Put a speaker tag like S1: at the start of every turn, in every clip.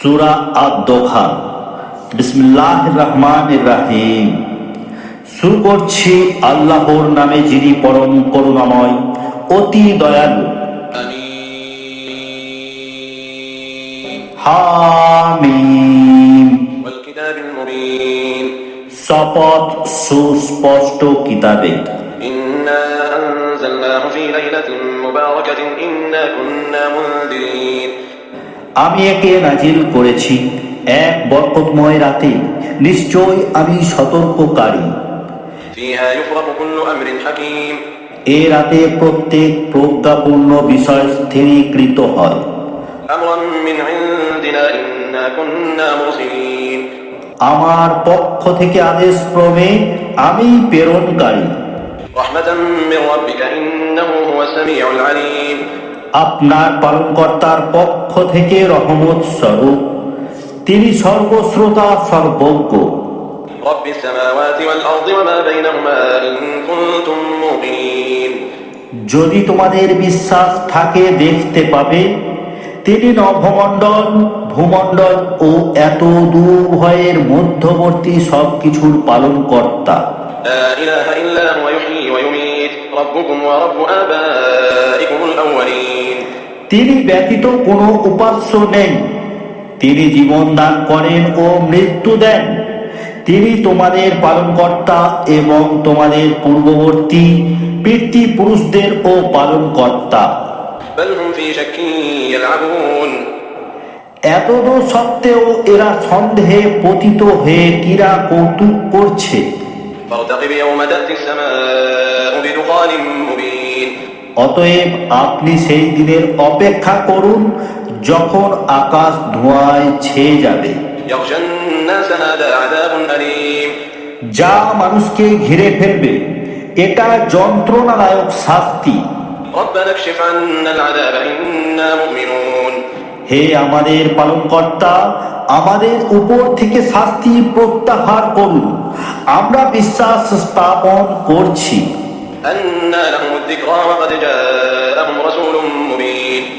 S1: সুরা আদ-দোখান বিসমিল্লাহ রহমান রাহিম শুরু করছি আল্লাহর নামে যিনি পরম করুণাময় অতি দয়ালু হামিম
S2: والكتاب المبين
S1: শপথ সুস্পষ্ট কিতাবে
S2: إنا أنزلناه في ليلة مباركة إنا كنا منذرين
S1: আমি একে নাজিল করেছি এক বরকতময় রাতে। নিশ্চয় আমি সতর্ককারী। এ রাতে প্রত্যেক প্রজ্ঞাপূর্ণ বিষয় স্থিরীকৃত হয়। আমার পক্ষ থেকে আদেশ ক্রমে আমি প্রেরণকারী। আপনার পালনকর্তার পক্ষ থেকে রহমত স্বরূপ। তিনি সর্বশ্রোতা সর্বজ্ঞ। যদি তোমাদের বিশ্বাস থাকে দেখতে পাবে। তিনি নভমণ্ডল ভূমণ্ডল ও এত দুর্ভয়ের মধ্যবর্তী
S2: সব কিছুর পালন কর্তা لا إله
S1: তিনি ব্যতীত কোনো উপাস্য নেই। তিনি জীবন দান করেন ও মৃত্যু দেন। তিনি তোমাদের পালনকর্তা এবং তোমাদের পূর্ববর্তী পিতৃপুরুষদের ও পালনকর্তা। এত সত্ত্বেও এরা সন্দেহে পতিত হয়ে কিরা কৌতুক করছে। অতএব আপনি সেই দিনের অপেক্ষা করুন যখন আকাশ ধোঁয়ায় ছেয়ে যাবে। যা মানুষকে ঘিরে ফেলবে, এটা যন্ত্রণাদায়ক শাস্তি। হে আমাদের পালনকর্তা, আমাদের উপর থেকে শাস্তি প্রত্যাহার করুন। আমরা বিশ্বাস স্থাপন করছি।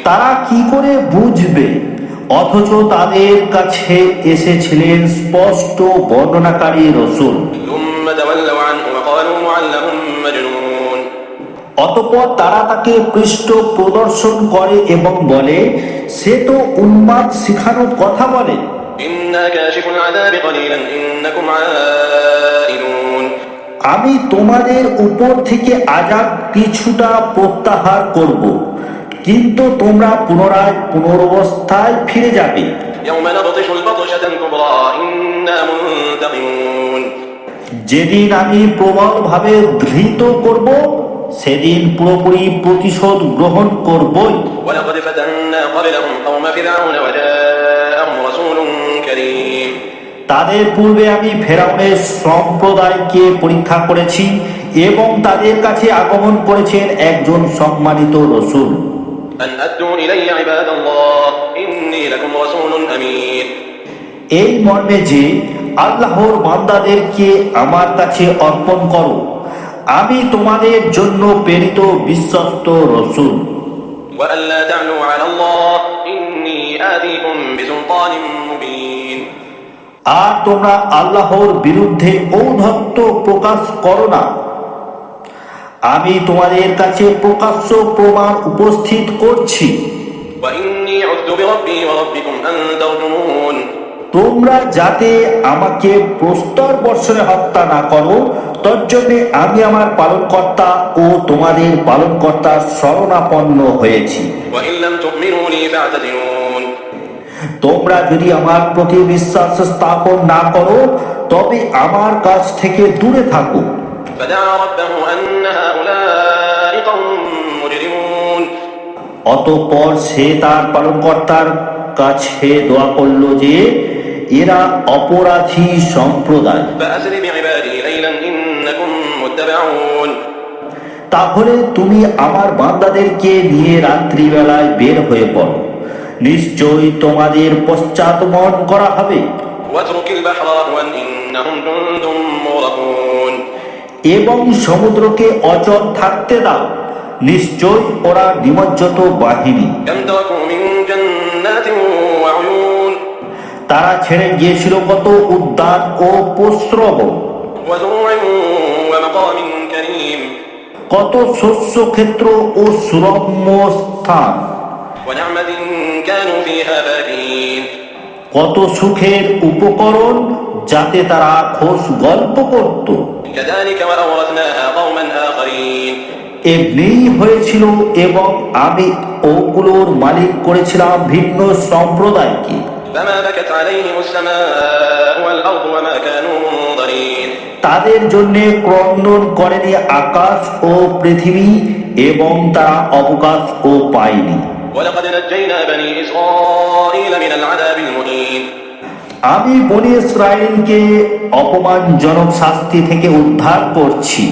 S1: তারা কি করে বুঝবে? অথচ তাদের কাছে এসেছিলেন স্পষ্ট বর্ণনাকারী রসুল। অতপর তারা তাকে পৃষ্ঠ প্রদর্শন করে এবং বলে সে তো উন্মাদ শিখানোর কথা বলে।
S2: ইন্না কাশিফুল ইন্নাকুম আইলুন
S1: আমি তোমাদের উপর থেকে আজাব কিছুটা প্রত্যাহার করব। কিন্তু তোমরা পুনরায় পুনরবস্থায় ফিরে যাবে। যেদিন আমি প্রবলভাবে ধৃত করব সেদিন পুরোপুরি প্রতিশোধ গ্রহণ করবই।
S2: করবই فتنا قبلهم قوم فرعون وجاءهم رسول كريم
S1: তাদের পূর্বে আমি ফেরাউনের সম্প্রদায়কে পরীক্ষা করেছি এবং তাদের কাছে আগমন করেছেন একজন সম্মানিত রসুল
S2: أن أدوا إلي عباد الله إني لكم رسول أمين
S1: এই মর্মে যে আল্লাহর বান্দাদেরকে আমার কাছে অর্পণ করো আমি তোমাদের জন্য প্রেরিত বিশ্বস্ত রসুল
S2: وأن لا تعلوا على الله إني آتيكم بسلطان مبين
S1: আর তোমরা আল্লাহর বিরুদ্ধে ঔদ্ধত্য প্রকাশ করো না। আমি তোমাদের কাছে প্রকাশ্য প্রমাণ উপস্থিত করছি। তোমরা যাতে আমাকে প্রস্তর বর্ষণে হত্যা না করো তোর জন্যে আমি আমার পালনকর্তা ও তোমাদের পালনকর্তার শরণাপন্ন হয়েছি। তোমরা যদি আমার প্রতি বিশ্বাস স্থাপন না করো, তবে আমার কাছ থেকে দূরে থাকো। অতঃপর সে তার পালনকর্তার কাছে দোয়া করল যে, এরা অপরাধী সম্প্রদায়। তাহলে তুমি আমার বান্দাদেরকে নিয়ে রাত্রিবেলায় বের হয়ে পড়ো। নিশ্চয়ই তোমাদের পশ্চাৎপদ করা হবে। এবং সমুদ্রকে অচল থাকতে দাও। নিশ্চয় ওরা নিমজ্জত বাহিনী। তারা ছেড়ে গিয়েছিল কত উদ্যান ও প্রস্রব। কত শস্য ক্ষেত্র ও সুরম্য স্থান। কত সুখের উপকরণ যাতে তারা খোঁজ গল্প করত। এমনিই হয়েছিল এবং আমি ওগুলোর মালিক করেছিলাম ভিন্ন সম্প্রদায়কে। তাদের জন্য ক্রন্দন করেনি আকাশ ও পৃথিবী এবং তারা অবকাশ ও পায়নি। আমি বনি ইসরায়েলকে অপমানজনক শাস্তি থেকে উদ্ধার করছি।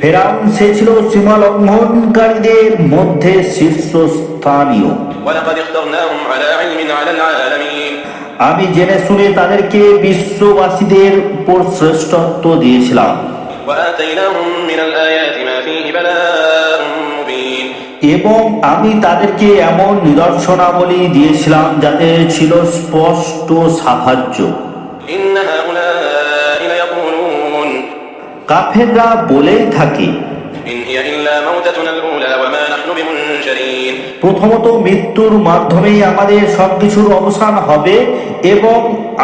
S1: ফেরাউন সে ছিল সীমা লঙ্ঘনকারীদের মধ্যে শীর্ষস্থানীয়। আমি জেনে শুনে তাদেরকে বিশ্ববাসীদের উপর শ্রেষ্ঠত্ব দিয়েছিলাম।
S2: وآتيناهم من الآيات ما فيه بلاء مبين
S1: এবং আমি তাদেরকে এমন নিদর্শনাবলী দিয়েছিলাম যাতে ছিল স্পষ্ট সাহায্য
S2: إن هؤلاء ليقولون
S1: কাফেররা বলেই থাকে
S2: إن هي إلا موتتنا الأولى وما نحن بمنشرين
S1: প্রথমত মৃত্যুর মাধ্যমেই আমাদের সবকিছুর অবসান হবে এবং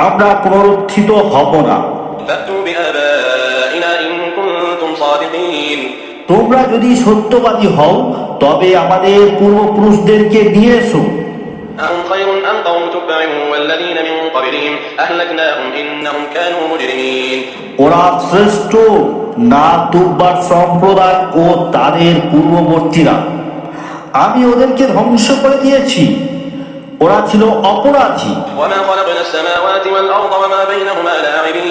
S1: আমরা পুনরুত্থিত হব না তোমরা যদি সত্যবাদী হও তবে আমাদের পূর্বপুরুষদেরকে নিয়ে এসো
S2: أهم خير أم قوم تبع والذين من قبلهم أهلكناهم إنهم كانوا مجرمين
S1: ওরা শ্রেষ্ঠ না তুব্বার সম্প্রদায় ও তাদের পূর্ববর্তীরা আমি ওদেরকে ধ্বংস করে দিয়েছি ওরা ছিল অপরাধী
S2: وما خلقنا السماوات والأرض وما بينهما لاعبين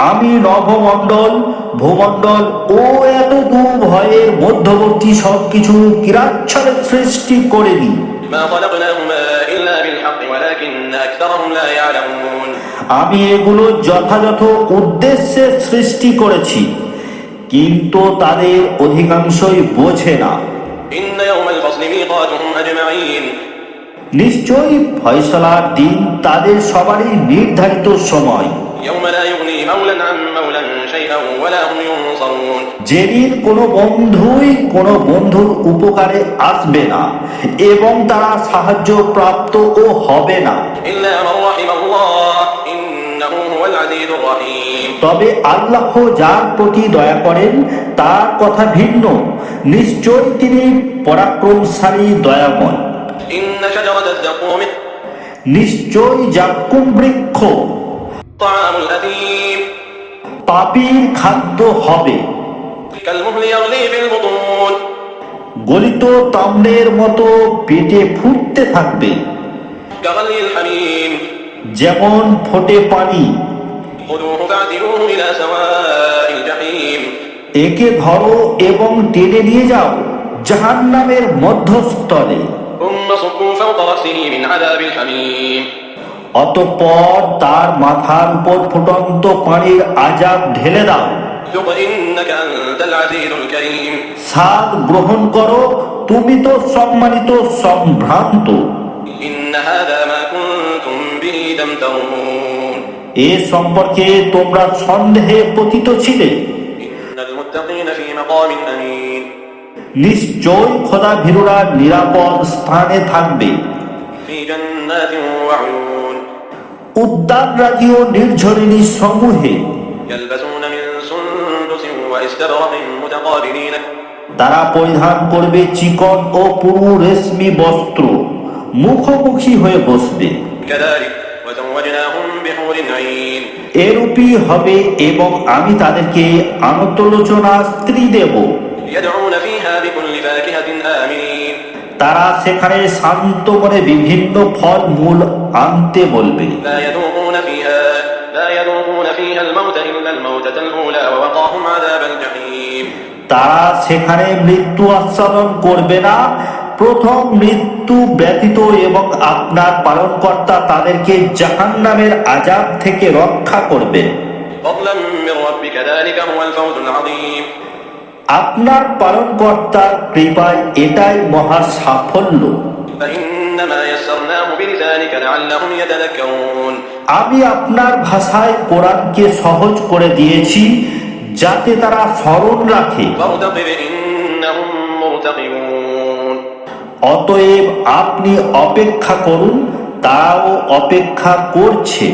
S1: আমি নভমণ্ডল ভূমণ্ডল ও এত দু ভয়ের মধ্যবর্তী সবকিছু কিরাচ্ছলে সৃষ্টি
S2: দিই
S1: আমি এগুলো যথাযথ উদ্দেশ্যে সৃষ্টি করেছি কিন্তু তাদের অধিকাংশই বোঝে না। নিশ্চয়ই ফয়সলার দিন তাদের সবারই নির্ধারিত সময়। যেদিন কোন বন্ধুই কোন বন্ধুর উপকারে আসবে না এবং তারা সাহায্য প্রাপ্ত ও হবে না। তবে আল্লাহ যার প্রতি দয়া করেন তার কথা ভিন্ন। নিশ্চয় তিনি পরাক্রমশালী দয়াময়। নিশ্চয় জাকুম বৃক্ষ পাপির খাদ্য হবে। গলিত তাম্রের মতো পেটে ফুটতে থাকবে। যেমন ফোটে পানি। একে ধরো এবং টেনে নিয়ে যাও
S2: জাহান নামের মধ্যস্থলে
S1: অতঃপর তার মাথার উপর ফুটন্ত পানির আজাব ঢেলে দাও। স্বাদ গ্রহণ করো তুমি তো সম্মানিত সম্ভ্রান্ত। এ সম্পর্কে তোমরা সন্দেহে পতিত ছিলে। নিশ্চয় খোদা ভীরুরা নিরাপদ স্থানে থাকবে। উদ্যান রাজীয় নির্ঝরিণী সমূহে তারা পরিধান করবে চিকন ও পুরু রেশমি বস্ত্র মুখোমুখি হয়ে বসবে। এরূপই হবে এবং আমি তাদেরকে আনতলোচনা স্ত্রী দেব। তারা সেখানে শান্ত করে বিভিন্ন ফল মূল আনতে বলবে। তারা সেখানে মৃত্যু আচ্ছাদন করবে না। প্রথম মৃত্যু ব্যতীত এবং আপনার পালনকর্তা তাদেরকে জাহান নামের আজাব থেকে রক্ষা
S2: করবেন
S1: আপনার পালনকর্তার কৃপায় এটাই মহা সাফল্য। আমি আপনার ভাষায় কোরআনকে সহজ করে দিয়েছি যাতে তারা স্মরণ রাখে। অতএব আপনি অপেক্ষা করুন তারাও অপেক্ষা করছে।